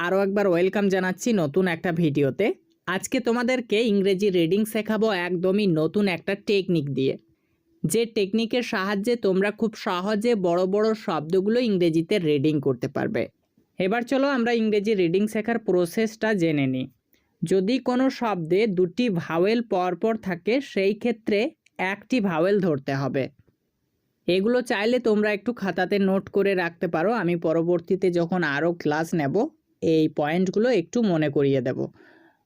আরও একবার ওয়েলকাম জানাচ্ছি নতুন একটা ভিডিওতে। আজকে তোমাদেরকে ইংরেজি রিডিং শেখাবো একদমই নতুন একটা টেকনিক দিয়ে। যে টেকনিকের সাহায্যে তোমরা খুব সহজে বড় বড় শব্দগুলো ইংরেজিতে রিডিং করতে পারবে। এবার চলো আমরা ইংরেজি রিডিং শেখার প্রসেসটা জেনে নিই। যদি কোনো শব্দে দুটি ভাওয়েল পরপর থাকে, সেই ক্ষেত্রে একটি ভাওয়েল ধরতে হবে। এগুলো চাইলে তোমরা একটু খাতাতে নোট করে রাখতে পারো। আমি পরবর্তীতে যখন আরও ক্লাস নেব এই পয়েন্টগুলো একটু মনে করিয়ে দেব।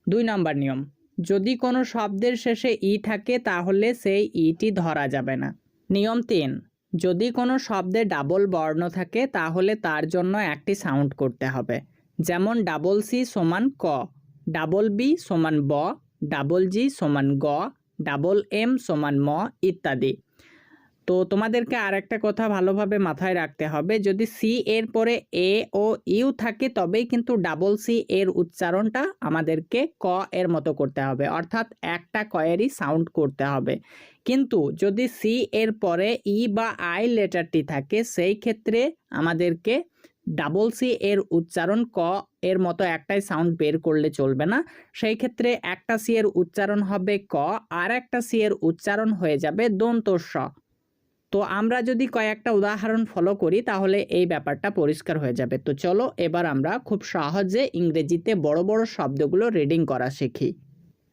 দুই নম্বর নিয়ম, যদি কোনো শব্দের শেষে ই থাকে তাহলে সেই ইটি ধরা যাবে না। নিয়ম তিন, যদি কোনো শব্দে ডাবল বর্ণ থাকে তাহলে তার জন্য একটি সাউন্ড করতে হবে। যেমন ডাবল সি সমান ক, ডাবল বি সমান ব, ডাবল জি সমান গ, ডাবল এম সমান ম ইত্যাদি। তো তোমাদেরকে আর একটা কথা ভালোভাবে মাথায় রাখতে হবে। যদি সি এর পরে এ ও ইউ থাকে, তবেই কিন্তু ডাবল সি এর উচ্চারণটা আমাদেরকে ক এর মতো করতে হবে। অর্থাৎ একটা কয়েরই সাউন্ড করতে হবে। কিন্তু যদি সি এর পরে ই বা আই লেটারটি থাকে, সেই ক্ষেত্রে আমাদেরকে ডাবল সি এর উচ্চারণ ক এর মতো একটাই সাউন্ড বের করলে চলবে না। সেই ক্ষেত্রে একটা সি এর উচ্চারণ হবে ক, আর একটা সি এর উচ্চারণ হয়ে যাবে দন্ত স তো আমরা যদি কয়েকটা উদাহরণ ফলো করি, তাহলে এই ব্যাপারটা পরিষ্কার হয়ে যাবে। তো চলো এবার আমরা খুব সহজে ইংরেজিতে বড় বড় শব্দগুলো রিডিং করা শিখি।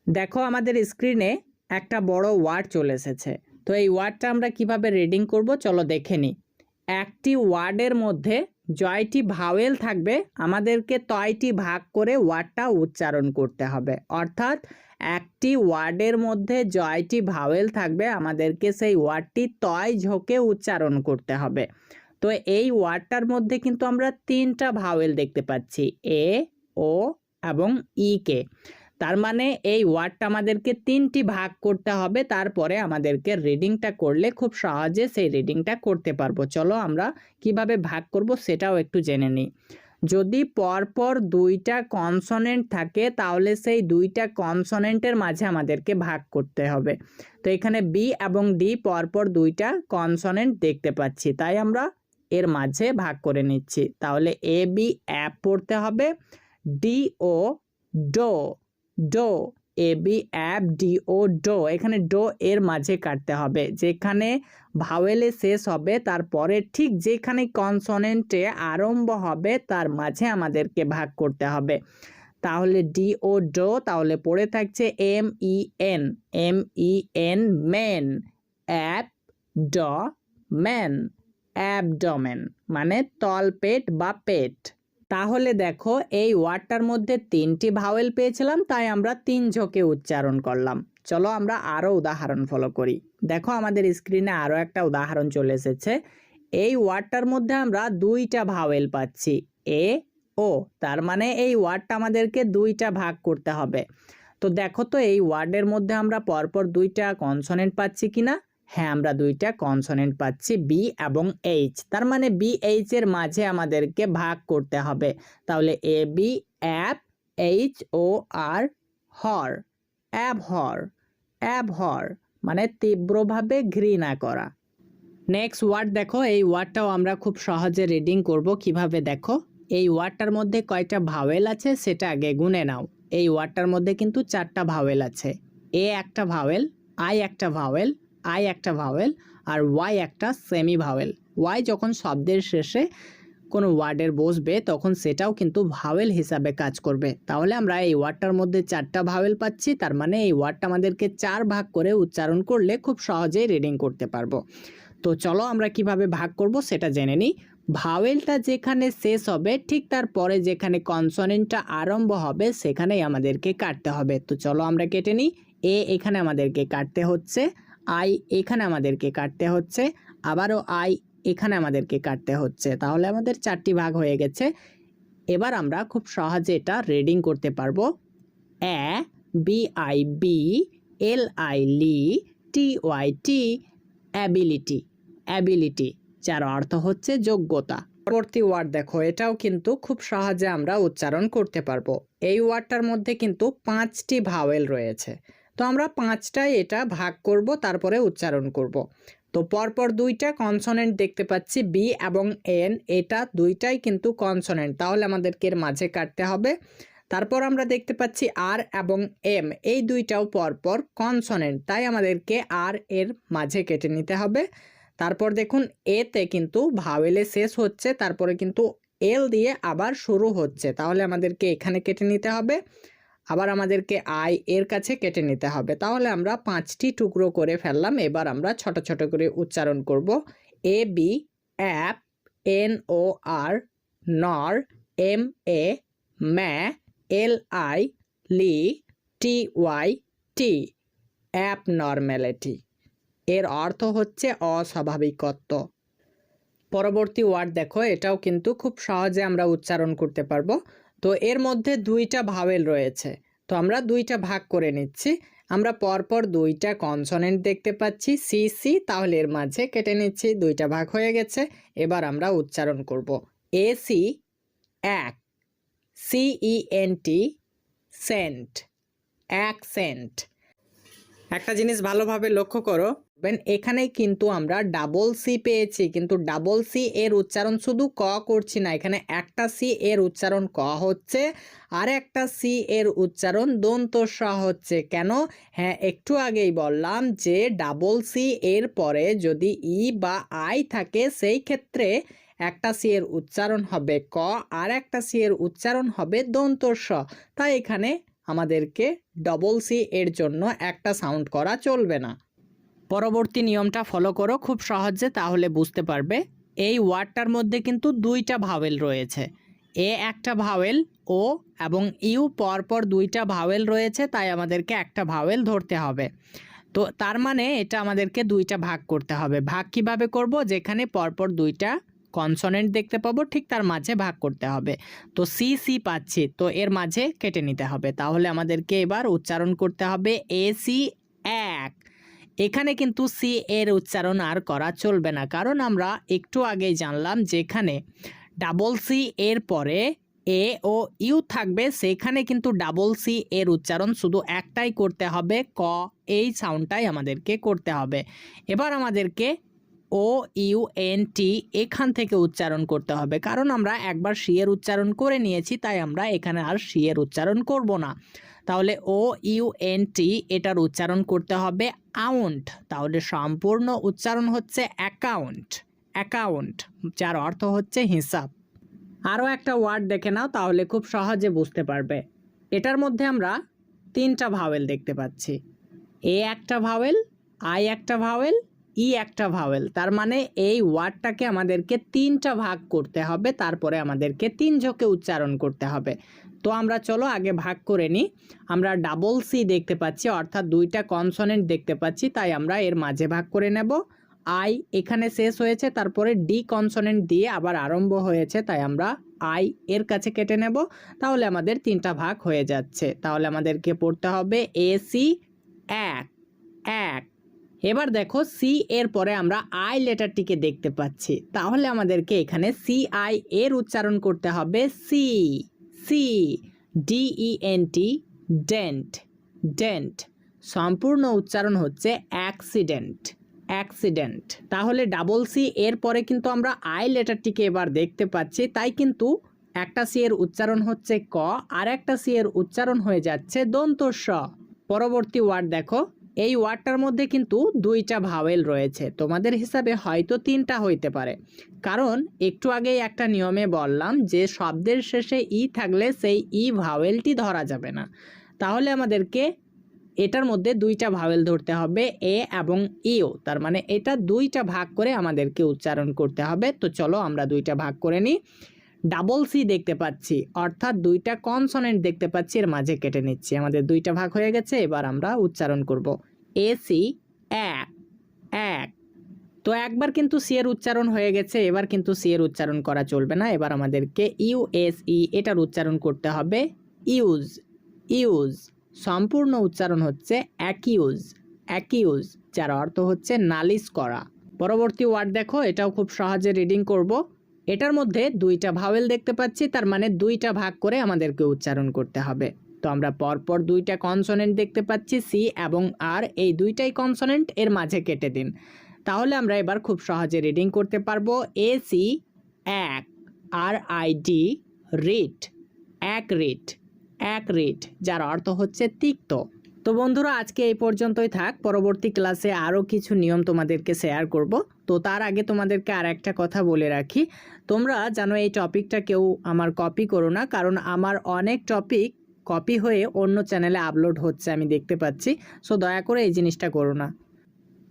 দেখো আমাদের স্ক্রিনে একটা বড় ওয়ার্ড চলে এসেছে। তো এই ওয়ার্ডটা আমরা কীভাবে রিডিং করব? চলো দেখে নিই একটি ওয়ার্ডের মধ্যে জয়টি ভাওয়েল থাকবে, আমাদেরকে তয়টি ভাগ করে ওয়ার্ডটা উচ্চারণ করতে হবে। অর্থাৎ একটি ওয়ার্ডের মধ্যে জয়টি ভাওয়েল থাকবে, আমাদেরকে সেই ওয়ার্ডটি তয় ঝোঁকে উচ্চারণ করতে হবে। তো এই ওয়ার্ডটার মধ্যে কিন্তু আমরা তিনটা ভাওয়েল দেখতে পাচ্ছি, এ, ও এবং ই কে। তার মানে এই ওয়ার্ডটা আমাদেরকে তিনটি ভাগ করতে হবে, তারপরে আমাদেরকে রিডিংটা করলে খুব সহজে সেই রিডিংটা করতে পারব। চলো আমরা কীভাবে ভাগ করব সেটাও একটু জেনে নিই। যদি পরপর দুইটা কনসনেন্ট থাকে, তাহলে সেই দুইটা কনসনেন্টের মাঝে আমাদেরকে ভাগ করতে হবে। তো এখানে বি এবং ডি পরপর দুইটা কনসনেন্ট দেখতে পাচ্ছি, তাই আমরা এর মাঝে ভাগ করে নিচ্ছি। তাহলে এ বি অ্যাপ পড়তে হবে। D O do do, A B ab D, O, do. এখানে ডো এর মাঝে কাটতে হবে। যেখানে ভাওয়েলে শেষ হবে তারপরে ঠিক যেখানে কনসনেন্টে আরম্ভ হবে, তার মাঝে আমাদেরকে ভাগ করতে হবে। তাহলে ডি, ও, ডো, তাহলে পড়ে থাকছে M, E, N. M, E, N men ab do, man. Abdomen মানে তলপেট বা পেট। তাহলে দেখো, এই ওয়ার্ডটার মধ্যে তিনটি ভাওয়েল পেয়েছিলাম, তাই আমরা তিন ঝোঁকে উচ্চারণ করলাম। চলো আমরা আরও উদাহরণ ফলো করি। দেখো আমাদের স্ক্রিনে আরও একটা উদাহরণ চলে এসেছে। এই ওয়ার্ডটার মধ্যে আমরা দুইটা ভাওয়েল পাচ্ছি, এ, ও। তার মানে এই ওয়ার্ডটা আমাদেরকে দুইটা ভাগ করতে হবে। তো দেখো তো এই ওয়ার্ডের মধ্যে আমরা পরপর দুইটা কনসনেন্ট পাচ্ছি কিনা? হ্যাঁ আমরা দুইটা কনসনেন্ট পাচ্ছি বি এবং এইচ তার মানে বি এইচ এর মাঝে আমাদেরকে ভাগ করতে হবে। তাহলে A B app H O R হর। অ্যাব হর। অ্যাব হর। মানে তীব্রভাবে ঘৃণা করা। নেক্সট ওয়ার্ড দেখো, এই ওয়ার্ডটাও আমরা খুব সহজে রিডিং করব কীভাবে দেখো। এই ওয়ার্ডটার মধ্যে কয়টা ভাওয়েল আছে সেটা আগে গুনে নাও। এই ওয়ার্ডটার মধ্যে কিন্তু চারটা ভাওয়েল আছে। এ একটা ভাওয়েল আই একটা ভাওয়েল আই একটা ভাওয়েল আর ওয়াই একটা সেমি ভাওয়েল। ওয়াই যখন শব্দের শেষে কোনো ওয়ার্ডের বসবে, তখন সেটাও কিন্তু ভাওয়েল হিসাবে কাজ করবে। তাহলে আমরা এই ওয়ার্ডটার মধ্যে চারটা ভাওয়েল পাচ্ছি, তার মানে এই ওয়ার্ডটা আমাদেরকে চার ভাগ করে উচ্চারণ করলে খুব সহজেই রিডিং করতে পারব। তো চলো আমরা কীভাবে ভাগ করব সেটা জেনে নিই। ভাওয়েলটা যেখানে শেষ হবে, ঠিক তারপরে যেখানে কনসনেন্টটা আরম্ভ হবে, সেখানেই আমাদেরকে কাটতে হবে। তো চলো আমরা কেটে নিই। এ এখানে আমাদেরকে কাটতে হচ্ছে। আই এখানে আমাদেরকে কাটতে হচ্ছে, আবারও আই এখানে আমাদেরকে কাটতে হচ্ছে। তাহলে আমাদের চারটি ভাগ হয়ে গেছে। এবার আমরা খুব সহজে এটা রিডিং করতে পারব। A, B, I, B, L, I, li, T, Y, ty, ability. Ability, যার অর্থ হচ্ছে যোগ্যতা। পরবর্তী ওয়ার্ড দেখো, এটাও কিন্তু খুব সহজে আমরা উচ্চারণ করতে পারব। এই ওয়ার্ডটার মধ্যে কিন্তু পাঁচটি ভাওয়েল রয়েছে। তো আমরা পাঁচটায় এটা ভাগ করব, তারপরে উচ্চারণ করব। তো পরপর দুইটা কনসোনেন্ট দেখতে পাচ্ছি বি এবং এন এটা দুইটাই কিন্তু কনসোনেন্ট তাহলে আমাদেরকে এর মাঝে কাটতে হবে। তারপর আমরা দেখতে পাচ্ছি আর এবং এম এই দুইটাও পরপর কনসোনেন্ট তাই আমাদেরকে আর এর মাঝে কেটে নিতে হবে। তারপর দেখুন এতে কিন্তু ভাওয়েলে শেষ হচ্ছে, তারপরে কিন্তু এল দিয়ে আবার শুরু হচ্ছে, তাহলে আমাদেরকে এখানে কেটে নিতে হবে। আবার আমাদেরকে আই এর কাছে কেটে নিতে হবে। তাহলে আমরা পাঁচটি টুকরো করে ফেললাম। এবার আমরা ছোট ছোট করে উচ্চারণ করব। A, B, ab, N, O, R, nor, M, A ma L, I, li, T, Y, ty ab normality এর অর্থ হচ্ছে অস্বাভাবিকত্ব। পরবর্তী ওয়ার্ড দেখো। এটাও কিন্তু খুব সহজে আমরা উচ্চারণ করতে পারব। তো এর মধ্যে দুইটা ভাওয়েল রয়েছে। তো আমরা দুইটা ভাগ করে নিচ্ছি। আমরা পরপর দুইটা কনসনেন্ট দেখতে পাচ্ছি। সি সি তাহলে এর মাঝে কেটে নিচ্ছি। দুইটা ভাগ হয়ে গেছে। এবার আমরা উচ্চারণ করব। A C ac. CE N T cent ac cent একটা জিনিস ভালোভাবে লক্ষ্য করো। বেন এখানেই কিন্তু আমরা ডাবল সি পেয়েছি। কিন্তু ডাবল সি এর উচ্চারণ শুধু ক করছি না, এখানে একটা সি এর উচ্চারণ ক হচ্ছে, আর একটা সি এর উচ্চারণ দন্ত হচ্ছে। কেন? হ্যাঁ একটু আগেই বললাম যে ডাবল সি এর পরে যদি ই বা আই থাকে, সেই ক্ষেত্রে একটা সি এর উচ্চারণ হবে ক, আর একটা সি এর উচ্চারণ হবে দন্ত তাই এখানে আমাদেরকে ডবল সি এর জন্য একটা সাউন্ড করা চলবে না। পরবর্তী নিয়মটা ফলো করো খুব সহজে তাহলে বুঝতে পারবে। এই ওয়ার্ডটার মধ্যে কিন্তু দুইটা ভাওয়েল রয়েছে। এ একটা ভাওয়েল ও এবং ইউ পরপর দুইটা ভাওয়েল রয়েছে, তাই আমাদেরকে একটা ভাওয়েল ধরতে হবে। তো তার মানে এটা আমাদেরকে দুইটা ভাগ করতে হবে। ভাগ কীভাবে করব? যেখানে পরপর দুইটা কনসোনেন্ট দেখতে পাবো, ঠিক তার মাঝে ভাগ করতে হবে। তো সি সি পাচ্ছি, তো এর মাঝে কেটে নিতে হবে। তাহলে আমাদেরকে এবার উচ্চারণ করতে হবে এ, সি, এক। এখানে কিন্তু সি এর উচ্চারণ আর করা চলবে না। কারণ আমরা একটু আগে জানলাম যেখানে ডাবল সি এর পরে এ ও ইউ থাকবে, সেখানে কিন্তু ডাবল সি এর উচ্চারণ শুধু একটাই করতে হবে। ক, এই সাউন্ডটাই আমাদেরকে করতে হবে। এবার আমাদেরকে ও ইউ এন টি এখান থেকে উচ্চারণ করতে হবে। কারণ আমরা একবার এর উচ্চারণ করে নিয়েছি, তাই আমরা এখানে আর এর উচ্চারণ করব না। তাহলে ও ইউ এন টি এটার উচ্চারণ করতে হবে আউন্ট তাহলে সম্পূর্ণ উচ্চারণ হচ্ছে অ্যাকাউন্ট। অ্যাকাউন্ট, যার অর্থ হচ্ছে হিসাব। আরও একটা ওয়ার্ড দেখে নাও, তাহলে খুব সহজে বুঝতে পারবে। এটার মধ্যে আমরা তিনটা ভাওয়েল দেখতে পাচ্ছি। এ একটা ভাওয়েল আই একটা ভাওয়েল ই একটা ভাওয়েল তার মানে এই ওয়ার্ডটাকে আমাদেরকে তিনটা ভাগ করতে হবে, তারপরে আমাদেরকে তিন ঝোঁকে উচ্চারণ করতে হবে। তো আমরা চলো আগে ভাগ করে নিই, আমরা ডাবল সি দেখতে পাচ্ছি, অর্থাৎ দুইটা কনসোনেন্ট দেখতে পাচ্ছি, তাই আমরা এর মাঝে ভাগ করে নেব। আই এখানে শেষ হয়েছে, তারপরে ডি কনসোনেন্ট দিয়ে আবার আরম্ভ হয়েছে, তাই আমরা আই এর কাছে কেটে নেব, তাহলে আমাদের তিনটা ভাগ হয়ে যাচ্ছে। তাহলে আমাদেরকে পড়তে হবে এ সি এক এক এবার দেখো সি এর পরে আমরা আই লেটারটিকে দেখতে পাচ্ছি। তাহলে আমাদেরকে এখানে সি আই এর উচ্চারণ করতে হবে C C DE N T dent dent সম্পূর্ণ উচ্চারণ হচ্ছে অ্যাক্সিডেন্ট অ্যাক্সিডেন্ট তাহলে ডাবল সি এর পরে কিন্তু আমরা আই লেটারটিকে এবার দেখতে পাচ্ছি। তাই কিন্তু একটা সি এর উচ্চারণ হচ্ছে ক, আর একটা সি এর উচ্চারণ হয়ে যাচ্ছে দন্ত স পরবর্তী ওয়ার্ড দেখো। এই ওয়ার্ডটার মধ্যে কিন্তু দুইটা ভাওয়েল রয়েছে। তোমাদের হিসাবে হয়তো তিনটা হইতে পারে। কারণ একটু আগেই একটা নিয়মে বললাম যে, শব্দের শেষে ই থাকলে সেই ই ভাওয়েলটি ধরা যাবে না। তাহলে আমাদেরকে এটার মধ্যে দুইটা ভাওয়েল ধরতে হবে, এ এবং ইও। তার মানে এটা দুইটা ভাগ করে আমাদেরকে উচ্চারণ করতে হবে। তো চলো আমরা দুইটা ভাগ করে নিই। ডাবল সি দেখতে পাচ্ছি। অর্থাৎ দুইটা কনসোনেন্ট দেখতে পাচ্ছি, এর মাঝে কেটে নিচ্ছি। আমাদের দুইটা ভাগ হয়ে গেছে, এবার আমরা উচ্চারণ করব। এ সি এক এক। তো একবার কিন্তু সি এর উচ্চারণ হয়ে গেছে, এবার কিন্তু সি এর উচ্চারণ করা চলবে না। এবার আমাদেরকে ইউএসই এটার উচ্চারণ করতে হবে। Use use. সম্পূর্ণ উচ্চারণ হচ্ছে অ্যাকিউজ অ্যাকিউজ, যার অর্থ হচ্ছে নালিশ করা। পরবর্তী ওয়ার্ড দেখো, এটাও খুব সহজে রিডিং করব। এটার মধ্যে দুইটা ভাওয়েল দেখতে পাচ্ছি, তার মানে দুইটা ভাগ করে আমাদেরকে উচ্চারণ করতে হবে। তো আমরা পরপর দুইটা কনসোনেন্ট দেখতে পাচ্ছি সি এবং আর এই দুইটাই কনসোনেন্ট এর মাঝে কেটে দিন। তাহলে আমরা এবার খুব সহজে রিডিং করতে পারব। AC ac R I D rit ac rit ac rit যার অর্থ হচ্ছে তিক্ত। তো বন্ধুরা, আজকে এই পর্যন্তই থাক। পরবর্তী ক্লাসে আরও কিছু নিয়ম তোমাদেরকে শেয়ার করব। তো তার আগে তোমাদেরকে আর একটা কথা বলে রাখি। তোমরা জানো, এই টপিকটা কেউ আমার কপি করো না, কারণ আমার অনেক টপিক কপি হয়ে অন্য চ্যানেলে আপলোড হচ্ছে, আমি দেখতে পাচ্ছি। সো দয়া করে এই জিনিসটা করো না।